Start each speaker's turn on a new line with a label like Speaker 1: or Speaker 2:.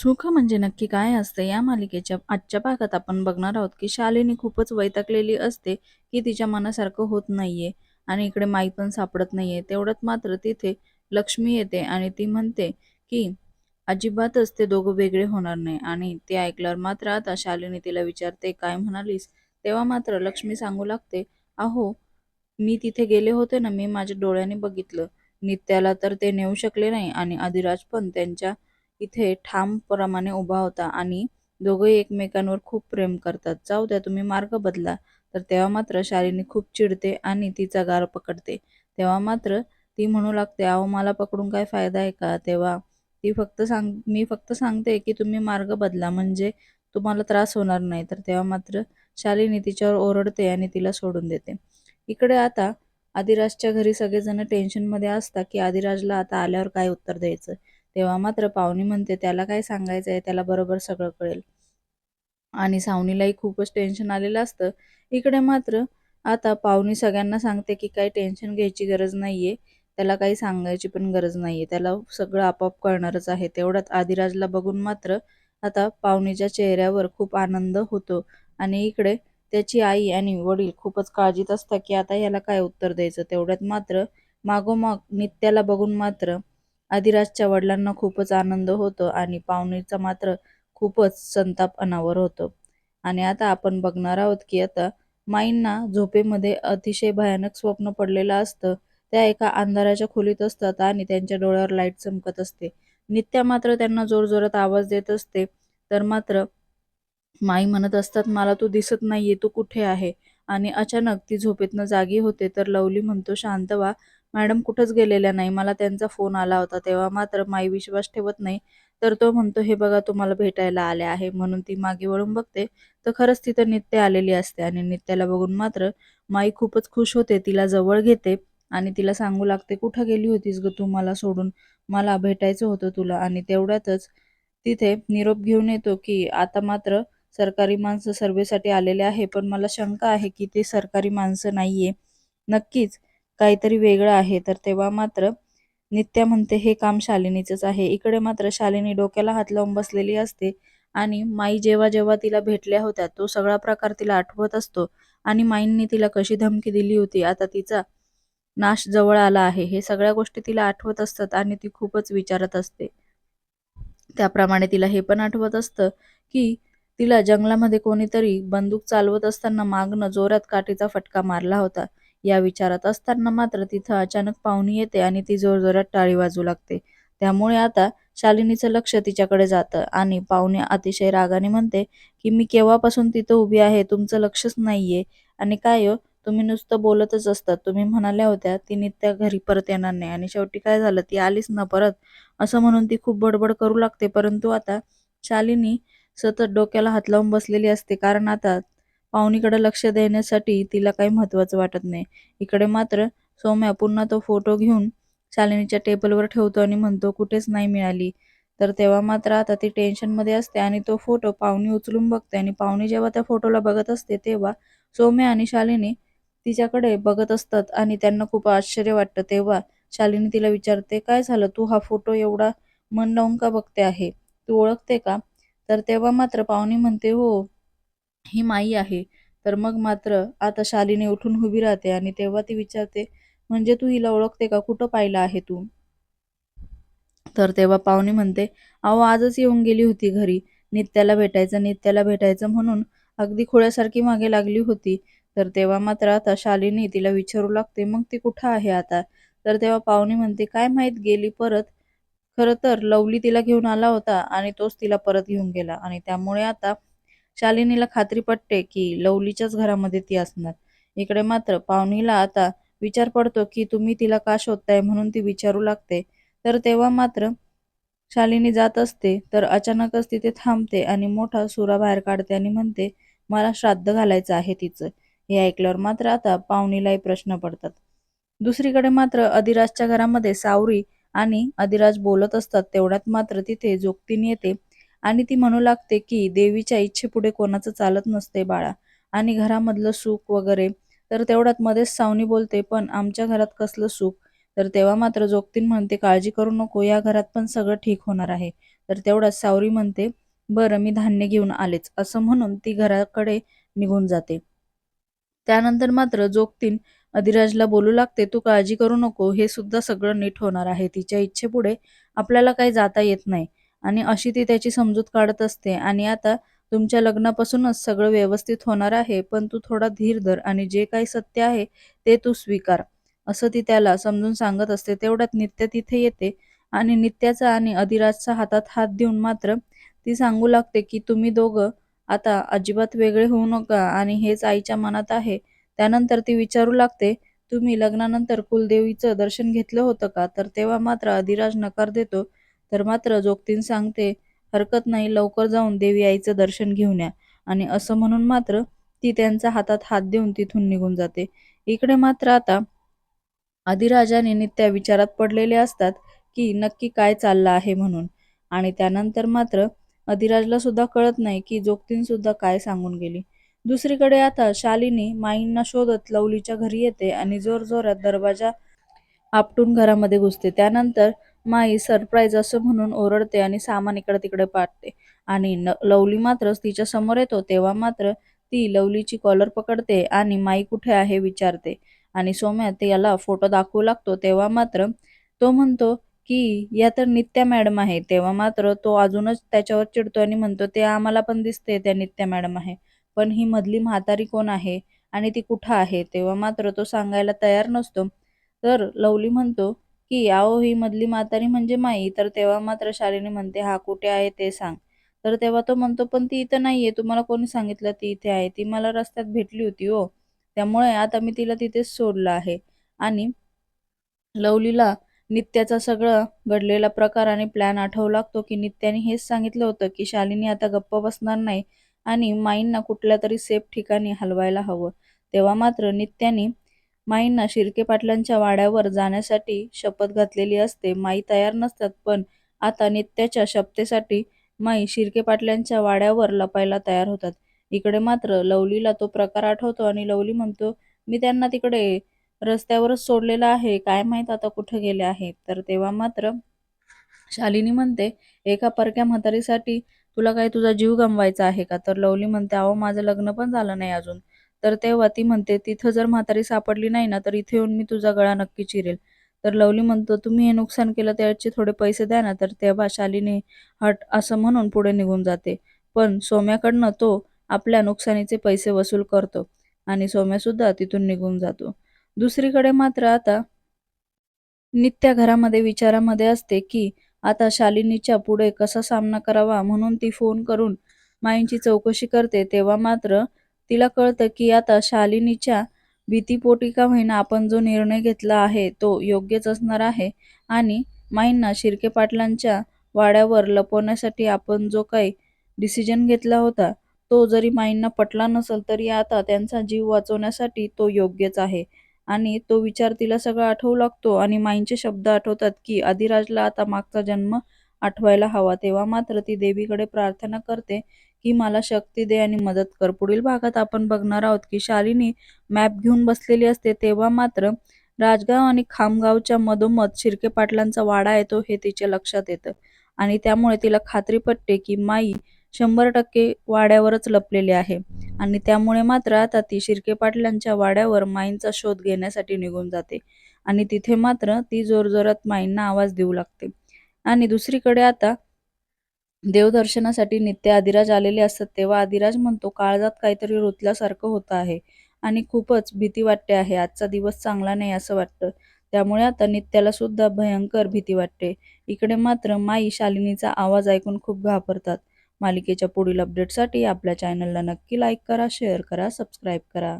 Speaker 1: सुख म्हणजे नक्की काय असते? या मालिकेच्या आजच्या भागात आपण बघणार आहोत की शालिनी खूपच वैतागलेली असते की तिच्या मनासारखं होत नाहीये आणि इकडे माई पण सापडत नाहीये. तेवढ्यात मात्र तिथे लक्ष्मी येते आणि ती म्हणते की अजिबातच ते दोघं वेगळे होणार नाही. आणि ते ऐकल्यावर मात्र आता शालिनी तिला विचारते काय म्हणालीस? तेव्हा मात्र लक्ष्मी सांगू लागते अहो मी तिथे गेले होते ना मी माझ्या डोळ्याने बघितलं. नित्याला तर ते नेऊ शकले नाही आणि अधिराज पण त्यांच्या इथे ठामप्रमाणे उभा होता आणि दोघंही एकमेकांवर खूप प्रेम करतात. जाऊ द्या तुम्ही मार्ग बदला. तर तेव्हा मात्र शालिनी खूप चिडते आणि तिचा गार पकडते. तेव्हा मात्र ती म्हणू लागते अहो मला पकडून काय फायदा आहे का? तेव्हा ती फक्त सांग मी फक्त सांगते की तुम्ही मार्ग बदला म्हणजे तुम्हाला त्रास होणार नाही. तर तेव्हा मात्र शालिनी तिच्यावर ओरडते आणि तिला सोडून देते. इकडे आता आदिराजच्या घरी सगळेजण टेन्शनमध्ये असतात की आदिराजला आता आल्यावर काय उत्तर द्यायचं? तेव्हा मात्र पाहुणी म्हणते त्याला काय सांगायचं आहे त्याला बरोबर सगळं कळेल. आणि सावनीलाही खूपच टेन्शन आलेलं असतं. इकडे मात्र आता पाहुणी सगळ्यांना सांगते की काही टेन्शन घ्यायची गरज नाहीये. त्याला काही सांगायची पण गरज नाहीये. त्याला सगळं आपोआप कळणारच आहे. तेवढ्यात आदिराजला बघून मात्र आता पाहुणीच्या चेहऱ्यावर खूप आनंद होतो. आणि इकडे त्याची आई आणि वडील खूपच काळजीत असतात की आता याला काय उत्तर द्यायचं? तेवढ्यात मात्र मागोमाग नित्याला बघून मात्र आदिराजच्या वडिलांना खूपच आनंद होतो आणि पाहुणीचा मात्र खूपच संताप अनावर होतो. आणि आता आपण बघणार आहोत की आता माईंना झोपेमध्ये अतिशय भयानक स्वप्न पडलेलं असतं. त्या एका अंधाराच्या खोलीत असतात आणि त्यांच्या डोळ्यावर लाइट चमकत असते. नित्या मात्र त्यांना जोरजोरात आवाज देत असते. तर मात्र माई म्हणत असतात मला तू दिसत नाहीये तू कुठे आहे? आणि अचानक ती झोपेतनं जागी होते. तर लवली म्हणतो शांत व्हा मॅडम कुठंच गेलेल्या नाही. मला त्यांचा फोन आला होता तेव्हा मात्र माई विश्वास ठेवत नाही. तर तो म्हणतो हे बघा तुम्हाला भेटायला आले आहे. म्हणून ती मागे वळून बघते. तर खरंच तिथं नित्य आलेली असते आणि नित्याला बघून मात्र माई खूपच खुश होते. तिला जवळ घेते आणि तिला सांगू लागते कुठं गेली होतीस ग तू मला सोडून? मला भेटायचं होतं तुला. आणि तेवढ्यातच तिथे निरोप घेऊन येतो की आता मात्र सरकारी माणसं सर्वेसाठी आलेले आहे पण मला शंका आहे की ते सरकारी माणसं नाहीये. नक्कीच काहीतरी वेगळं आहे तर तेव्हा मात्र नित्या म्हणते हे काम शालिनीचंच आहे. इकडे मात्र शालिनी डोक्याला हात लावून बसलेली असते आणि माई जेव्हा जेव्हा तिला भेटल्या होत्या तो सगळा प्रकार तिला आठवत असतो आणि माईंनी तिला कशी धमकी दिली होती आता तिचा नाश जवळ आला आहे. हे सगळ्या गोष्टी तिला आठवत असतात आणि ती खूपच विचारत असते. त्याप्रमाणे तिला हे पण आठवत असतं की तिला जंगलामध्ये कोणीतरी बंदूक चालवत असताना मागनं जोरात काठीचा फटका मारला होता. या विचारात असताना मात्र तिथं अचानक पाहुणी येते आणि ती जोरजोरात टाळी वाजू लागते. त्यामुळे आता शालिनीचं लक्ष तिच्याकडे जातं आणि पाहुणे अतिशय रागाने म्हणते की मी केव्हापासून तिथं उभी आहे? तुमचं लक्षच नाहीये. आणि काय हो? तुम्ही नुसतं बोलतच असतात. तुम्ही म्हणाल्या होत्या ती नित्या घरी परत येणार नाही. आणि शेवटी काय झालं? ती आलीच ना परत. असं म्हणून ती खूप बडबड करू लागते. परंतु आता शालिनी सतत डोक्याला हात लावून बसलेली असते. कारण आता पाहुणीकडे लक्ष देण्यासाठी तिला काही महत्वाचं वाटत नाही. इकडे मात्र सौम्या पुन्हा तो फोटो घेऊन शालिनीच्या टेबलवर ठेवतो आणि म्हणतो कुठेच नाही मिळाली. तर तेव्हा मात्र आता ती टेन्शनमध्ये असते आणि तो फोटो पाहुणी उचलून बघते आणि पाहुणी जेव्हा त्या फोटोला बघत असते तेव्हा सौम्या आणि शालिनी तिच्याकडे बघत असतात आणि त्यांना खूप आश्चर्य वाटतं. तेव्हा शालिनी तिला विचारते काय झालं? तू हा फोटो एवढा मन लावून का बघते आहे? तू ओळखते का? तर तेव्हा मात्र पाहुणी म्हणते हो ही माई आहे. तर मग मात्र आता शालिनी उठून उभी राहते आणि तेव्हा ती विचारते म्हणजे तू हिला ओळखते का? कुठं पाहिलं आहे तू? तर तेव्हा पाहुणी म्हणते अहो आजच येऊन गेली होती घरी. नित्याला भेटायचं नित्याला भेटायचं म्हणून अगदी खोळ्यासारखी मागे लागली होती. तर तेव्हा मात्र आता शालिनी तिला विचारू लागते मग ती कुठं आहे आता? तर तेव्हा पाहुणी म्हणते काय माहीत गेली परत. खरं तर लवली तिला घेऊन आला होता आणि तोच तिला परत घेऊन गेला आणि त्यामुळे आता शालिनीला खात्री पटते की लवलीच्याच घरामध्ये ती असणार. इकडे मात्र पाहुणीला आता विचार पडतो की तुम्ही तिला का शोधताय म्हणून ती विचारू लागते. तर तेव्हा मात्र शालिनी जात असते तर अचानकच तिथे थांबते आणि मोठा सुरा बाहेर काढते आणि म्हणते मला श्राद्ध घालायचं आहे तिचं. हे ऐकल्यावर मात्र आता पाहुणीलाही प्रश्न पडतात. दुसरीकडे मात्र अधिराजच्या घरामध्ये सावरी आणि अधिराज बोलत असतात तेवढ्यात मात्र तिथे जोगतीन येते. आणि ती म्हणू लागते की देवीच्या इच्छेपुढे कोणाचं चालत नसते बाळा. आणि घरामधलं सुख वगैरे तर तेवढ्यात मध्येच सावनी बोलते पण आमच्या घरात कसलं सुख? तर तेव्हा मात्र जोगतीन म्हणते काळजी करू नको या घरात पण सगळं ठीक होणार आहे. तर तेवढ्यात सावरी म्हणते बरं मी धान्य घेऊन आलेच. असं म्हणून ती घराकडे निघून जाते. त्यानंतर मात्र जोगतीन अधिराजला बोलू लागते तू काळजी करू नको हे सुद्धा सगळं नीट होणार आहे. तिच्या इच्छेपुढे आपल्याला काही जाता येत नाही. आणि अशी ती त्याची समजूत काढत असते. आणि आता तुमच्या लग्नापासूनच सगळं व्यवस्थित होणार आहे पण तू थोडा धीर धर आणि जे काही सत्य आहे ते तू स्वीकार. असं ती त्याला समजून सांगत असते. तेवढ्यात नित्य तिथे येते आणि नित्याचा आणि अधिराजचा हातात हात देऊन मात्र ती सांगू लागते की तुम्ही दोघं आता अजिबात वेगळे होऊ नका आणि हेच आईच्या मनात आहे. त्यानंतर ती विचारू लागते तुम्ही लग्नानंतर कुलदेवीचं दर्शन घेतलं होतं का? तर तेव्हा मात्र अधिराज नकार देतो तर मात्र जोगतीन सांगते हरकत नाही लवकर जाऊन देवी आईचं दर्शन घेऊन या. आणि असं म्हणून मात्र ती त्यांच्या हातात हात देऊन तिथून निघून जाते. इकडे मात्र आता आदिराजाने नित्या विचारात पडलेले असतात की नक्की काय चाललं आहे म्हणून. आणि त्यानंतर मात्र अधिराजला सुद्धा कळत नाही की जोगतीन सुद्धा काय सांगून गेली. दुसरीकडे आता शालिनी माईंना शोधत लवलीच्या घरी येते आणि जोरजोरात दरवाजा आपटून घरामध्ये घुसते. त्यानंतर माई सरप्राईज असं म्हणून ओरडते आणि सामान इकडे तिकडे पाडते. आणि न लवली मात्र तिच्या समोर येतो तेव्हा मात्र ती लवलीची कॉलर पकडते आणि माई कुठे आहे विचारते. आणि सोम्या ते याला फोटो दाखवू लागतो तेव्हा मात्र तो म्हणतो की या तर नित्या मॅडम आहे. तेव्हा मात्र तो अजूनच त्याच्यावर चिडतो आणि म्हणतो ते आम्हाला पण दिसते त्या नित्या मॅडम आहे. पण ही मधली म्हातारी कोण आहे आणि ती कुठं आहे? तेव्हा मात्र तो सांगायला तयार नसतो. तर लवली म्हणतो की आओ ही मधली म्हातारी म्हणजे माई. तर तेव्हा मात्र शालिनी म्हणते हा कुठे आहे ते सांग. तर तेव्हा तो म्हणतो पण ती इथं नाहीये. तुम्हाला कोणी सांगितलं ती इथे आहे? ती मला रस्त्यात भेटली होती हो. त्यामुळे आता मी तिला तिथेच सोडलं आहे. आणि लवलीला नित्याचा सगळं घडलेला प्रकार आणि प्लॅन आठवू लागतो की नित्याने हेच सांगितलं होतं की शालिनी आता गप्प बसणार नाही आणि माईंना कुठल्या तरी सेफ ठिकाणी हलवायला हवं. तेव्हा मात्र नित्याने माईंना शिर्के पाटलांच्या वाड्यावर जाण्यासाठी शपथ घातलेली असते. माई तयार नसतात पण आता नित्याच्या शपथेसाठी माई शिर्के पाटलांच्या वाड्यावर लपायला तयार होतात. इकडे मात्र लवलीला तो प्रकार आठवतो आणि लवली म्हणतो मी त्यांना तिकडे रस्त्यावरच सोडलेलं आहे. काय माहीत आता कुठे गेले आहे? तर तेव्हा मात्र शालिनी म्हणते एका परक्या म्हातारीसाठी तुला काय तुझा जीव गमवायचा आहे का? तर लवली म्हणते अहो माझं लग्न पण झालं नाही अजून. तर तेव्हा ती म्हणते तिथं जर म्हातारी सापडली नाही ना तर इथे येऊन मी तुझा गळा नक्की चिरेल. तर लवली म्हणतो तुम्ही हे नुकसान केलं त्याचे थोडे पैसे द्या ना तर तेव्हा शालिनी हट असं म्हणून पुढे निघून जाते. पण सोम्याकडनं तो आपल्या नुकसानीचे पैसे वसूल करतो आणि सोम्यासुद्धा तिथून निघून जातो. दुसरीकडे मात्र आता नित्या घरामध्ये विचारामध्ये असते की आता शालिनीच्या पुढे कसा सामना करावा? म्हणून ती फोन करून माईंची चौकशी करते. तेव्हा मात्र तिला कळतं की आता शालिनीच्या भीतीपोटी का होईना आपण जो निर्णय घेतला आहे तो योग्यच असणार आहे आणि माईंना शिर्के पाटलांच्या वाड्यावर लपवण्यासाठी आपण जो काही डिसिजन घेतला होता तो जरी माईंना पटला नसेल तरी आता त्यांचा जीव वाचवण्यासाठी तो योग्यच आहे. आणि तो विचार तिला सगळा आठवू लागतो आणि माईंचे शब्द आठवतात की आदिराजला आता मागचा जन्म आठवायला हवा तेव्हा मात्र ती देवीकडे प्रार्थना करते की मला शक्ती दे आणि मदत कर. पुढील भागात आपण बघणार आहोत की शालिनी मॅप घेऊन बसलेली असते तेव्हा मात्र राजगाव आणि खामगावच्या मधोमध शिर्के पाटलांचा वाडा येतो हे तिच्या लक्षात येतं. आणि त्यामुळे तिला खात्री पटते की माई शंभर टक्के वाड्यावरच लपलेली आहे. आणि त्यामुळे मात्र आता ती शिर्के पाटलांच्या वाड्यावर माईंचा शोध घेण्यासाठी निघून जाते. आणि तिथे मात्र ती जोरजोरात माईंना आवाज देऊ लागते. आणि दुसरीकडे आता देवदर्शनासाठी नित्य आदिराज आलेले असतात तेव्हा आदिराज म्हणतो काळजात काहीतरी रुतल्यासारखं होत आहे आणि खूपच भीती वाटते आहे. आजचा दिवस चांगला नाही असं वाटतं. त्यामुळे आता नित्याला सुद्धा भयंकर भीती वाटते. इकडे मात्र माई शालिनीचा आवाज ऐकून खूप घाबरतात. मालिकेच्या पुढील अपडेटसाठी आपल्या चॅनलला नक्की लाईक करा शेअर करा सबस्क्राईब करा.